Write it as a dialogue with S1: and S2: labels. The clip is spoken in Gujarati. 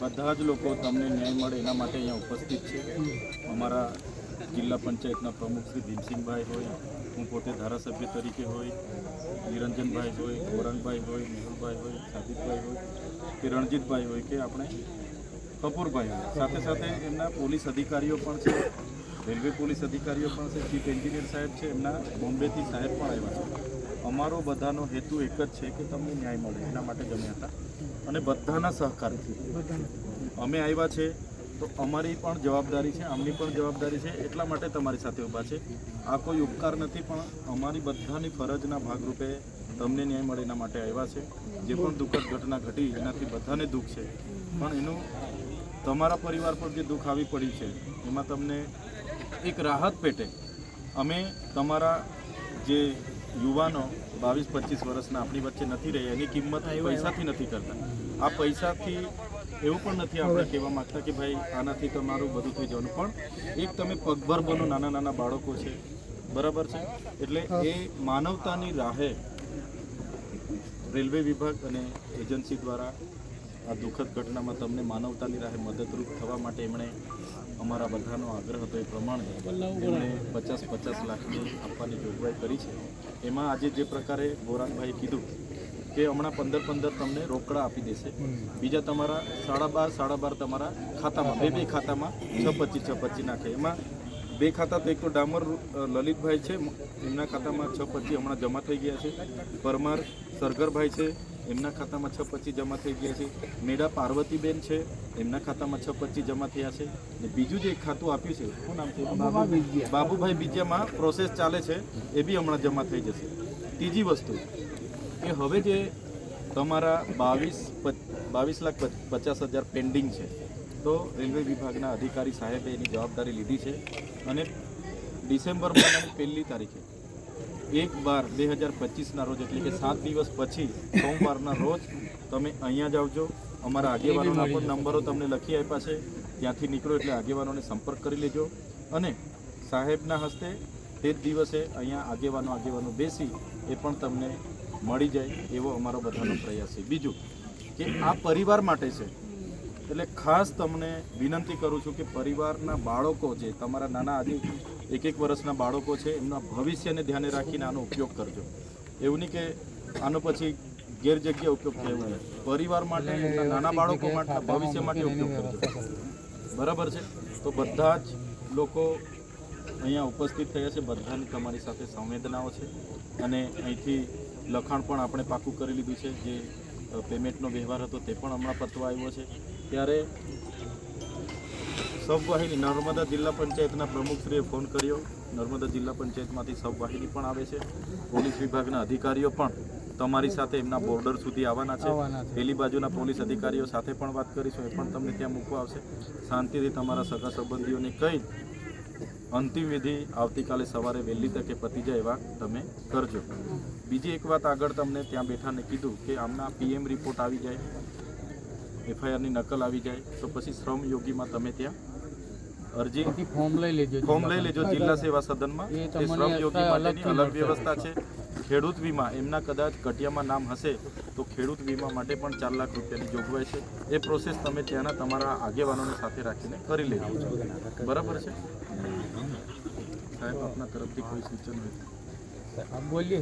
S1: બધા જ લોકો તમને ન્યાય મળે એના માટે અહીંયા ઉપસ્થિત છે. અમારા જિલ્લા પંચાયતના પ્રમુખ શ્રી ભીમસિંહભાઈ હોય, હું પોતે ધારાસભ્ય તરીકે હોય, નિરંજનભાઈ હોય, ગૌરંગભાઈ હોય, મેહુલભાઈ હોય, સાદિકભાઈ હોય, કે રણજીતભાઈ હોય, કે આપણે કપૂરભાઈ હોય. સાથે સાથે એમના પોલીસ અધિકારીઓ પણ છે. રેલવે પોલીસ અધિકારીઓ પણ છે, ચીફ એન્જિનિયર સાહેબ છે, એમના બોમ્બેથી સાહેબ પણ આવ્યા છે. અમારો બધાનો હેતુ એક જ છે કે તમને ન્યાય મળે, એના માટે ગમ્યા હતા. અને બધાના સહકારથી. અમે આવ્યા છે, તો અમારી પણ જવાબદારી છે, આમની પણ જવાબદારી છે, એટલા માટે તમારી સાથે ઊભા છે. આ કોઈ ઉપકાર નથી, પણ અમારી બધાની ફરજના ભાગરૂપે તમને ન્યાય મળે એના માટે આવ્યા છે. જે પણ દુઃખદ ઘટના ઘટી એનાથી બધાને દુઃખ છે. પણ એનું તમારા પરિવાર પર જે દુઃખ આવી પડ્યું છે એમાં તમને એક રાહત પેટે. અમે તમારા જે યુવાનો બાવીસ પચીસ વર્ષના આપણી વચ્ચે નથી રહ્યા એની કિંમત પૈસાથી નથી કરતા. આ પૈસાથી એવું પણ નથી આપણે કહેવા માંગતા કે ભાઈ આનાથી તમારું બધું થઈ જવાનું. પણ એક તમે પગભર બનો નાના નાના બાળકો છે. બરાબર છે? એટલે એ માનવતાની રાહે રેલવે વિભાગ અને એજન્સી દ્વારા આ દુઃખદ ઘટનામાં તમને માનવતાની રાહે મદદરૂપ થવા માટે એમણે અમારા બધાનો આગ્રહ હતો એ પ્રમાણે એમણે પચાસ પચાસ લાખની આપવાની જોગવાઈ કરી છે. એમાં આજે જે પ્રકારે ગોરાંગભાઈએ કીધું કે હમણાં પંદર પંદર તમને રોકડા આપી દેશે. બીજા તમારા સાડા બાર સાડા બાર તમારા ખાતામાં, બે બે ખાતામાં છ પચીસ છ પચીસ નાખે. એમાં બે ખાતા તો એક તો ડામર લલિતભાઈ છે એમના ખાતામાં છ પચીસ હમણાં જમા થઈ ગયા છે. પરમાર સરગરભાઈ છે એમના ખાતામાં છ પચીસ જમા થઈ ગયા છે. મેડા પાર્વતીબેન છે એમના ખાતામાં છ પચીસ જમા થયા છે. ને બીજું જે એક ખાતું આપ્યું છે શું નામ છે? બાબુભાઈ બીજામાં પ્રોસેસ ચાલે છે એ બી હમણાં જમા થઈ જશે. ત્રીજી વસ્તુ કે હવે જે તમારા બાવીસ બાવીસ લાખ પચાસ હજાર પેન્ડિંગ છે તો રેલવે વિભાગના અધિકારી સાહેબે એની જવાબદારી લીધી છે અને ડિસેમ્બર મહિનાની પહેલી તારીખે એક બાર બે હજાર પચીસના રોજ, એટલે કે સાત દિવસ પછી, સોમવારના રોજ, તમે અહીંયા જ આવજો. અમારા આગેવાનોના પણ નંબરો તમને લખી આપ્યા છે. ત્યાંથી નીકળો એટલે આગેવાનોને સંપર્ક કરી લેજો. અને સાહેબના હસ્તે તે જ દિવસે અહીંયા આગેવાનો આગેવાનો બેસી એ પણ તમને મળી જાય એવો અમારો બધાનો પ્રયાસ છે. બીજું કે આ પરિવાર માટે છે. એટલે ખાસ તમને વિનંતી કરું છું કે પરિવારના બાળકો જે તમારા નાના આજે એક એક વર્ષના બાળકો છે, એમના ભવિષ્યને ધ્યાને રાખીને આનો ઉપયોગ કરજો. એવું નહીં કે આનો પછી ગેરજગ્યા ઉપયોગ થયો. પરિવાર માટે નાના બાળકો માટે ભવિષ્ય માટે ઉપયોગ કરજો. બરાબર છે? તો બધા જ લોકો અહીંયા ઉપસ્થિત થયા છે, બધાની તમારી સાથે સંવેદનાઓ છે. અને અહીંથી લખાણ પણ આપણે પાકું કરી લીધું છે, જે પેમેન્ટનો વ્યવહાર હતો તે પણ હમણાં પતવા આવ્યો છે. ત્યારે સબવાહિની નર્મદા જિલ્લા પંચાયતના પ્રમુખશ્રીએ ફોન કર્યો. નર્મદા જિલ્લા પંચાયતમાંથી સબવાહિની પણ આવે છે. પોલીસ વિભાગના અધિકારીઓ પણ તમારી સાથે એમના બોર્ડર સુધી આવવાના છે. પેલી બાજુના પોલીસ અધિકારીઓ સાથે પણ વાત કરીશું. એ પણ તમને ત્યાં મૂકવા આવશે. શાંતિથી તમારા સગા સંબંધીઓને કહી અંતિમ વિધિ આવતીકાલે સવારે વહેલી તકે પતી જાય એવા તમે કરજો. બીજી એક વાત આગળ તમને ત્યાં બેઠાને કીધું કે આમના પીએમ રિપોર્ટ આવી જાય. એફઆઈઆરની નકલ આવી જાય તો પછી શ્રમ યોગીમાં તમે ત્યાં અરજી
S2: ફોર્મ લઈ લેજો
S1: ફોર્મ લઈ લેજો જિલ્લા સેવા સદનમાં.
S2: એ
S1: શ્રમ યોગી માટેની અલગ વ્યવસ્થા છે. ખેડૂત વીમા એમના કદાચ કટિયામાં નામ હશે તો ખેડૂત વીમા માટે પણ ચાર લાખ રૂપિયાની જોગવાઈ છે. એ પ્રોસેસ તમે ત્યાંના તમારા આગેવાનોને સાથે રાખીને કરી લેજો. બરાબર છે? સાહેબ આપના તરફથી કોઈ સૂચન હોય?
S2: બોલીએ